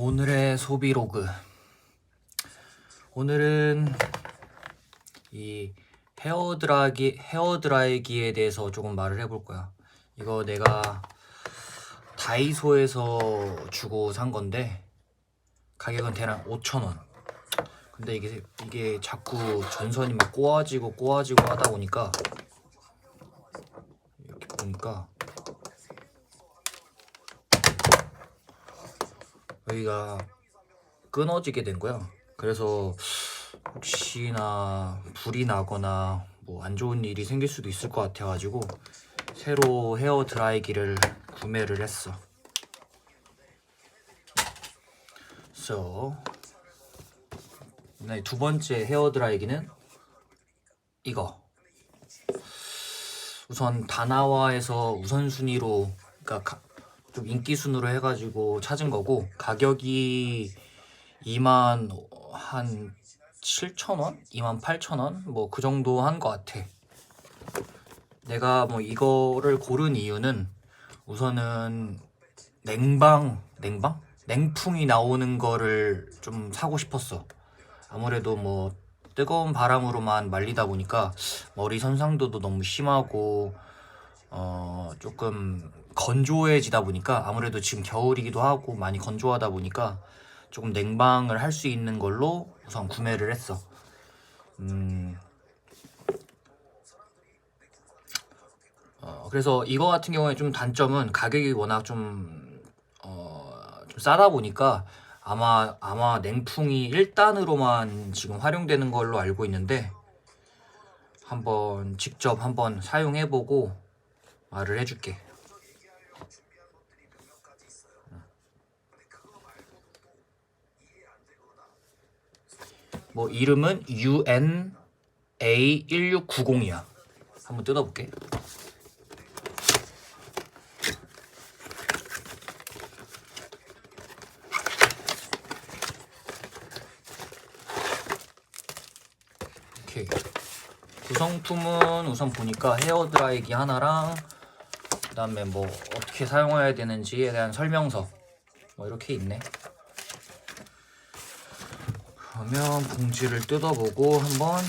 오늘의 소비 로그. 오늘은 이 헤어 드라이기 헤어 드라이기에 대해서 조금 말을 해볼 거야. 이거 내가 다이소에서 주고 산 건데 가격은 대략 5,000원. 근데 이게 이게 자꾸 전선이 막 꼬아지고 꼬아지고 하다 보니까 이렇게 보니까 여기가 끊어지게 된 거야. 그래서 혹시나 불이 나거나 뭐 안 좋은 일이 생길 수도 있을 것 같아가지고 새로 헤어 드라이기를 구매를 했어. So 네, 두 번째 헤어 드라이기는 이거. 우선 다나와에서 우선순위로 그러니까 가- 좀 인기 순으로 해가지고 찾은 거고 가격이 2만 한 7천 원, 2만 8천 원, 뭐 그 정도 한 것 같아. 내가 뭐 이거를 고른 이유는 우선은 냉방, 냉방, 냉풍이 나오는 거를 좀 사고 싶었어. 아무래도 뭐 뜨거운 바람으로만 말리다 보니까 머리 손상도도 너무 심하고 어 조금 건조해지다 보니까 아무래도 지금 겨울이기도 하고 많이 건조하다 보니까 조금 냉방을 할 수 있는 걸로 우선 구매를 했어. 음. 어, 그래서 이거 같은 경우에 좀 단점은 가격이 워낙 좀, 어, 좀 싸다 보니까 아마, 아마 냉풍이 1단으로만 지금 활용되는 걸로 알고 있는데 한번 직접 한번 사용해보고 말을 해줄게. 뭐 이름은 UNA1690이야. 한번 뜯어볼게. 구성품은 우선 보니까 헤어 드라이기 하나랑 그 다음에 뭐 어떻게 사용해야 되는지에 대한 설명서 뭐 이렇게 있네. 그러면 봉지를 뜯어보고 한번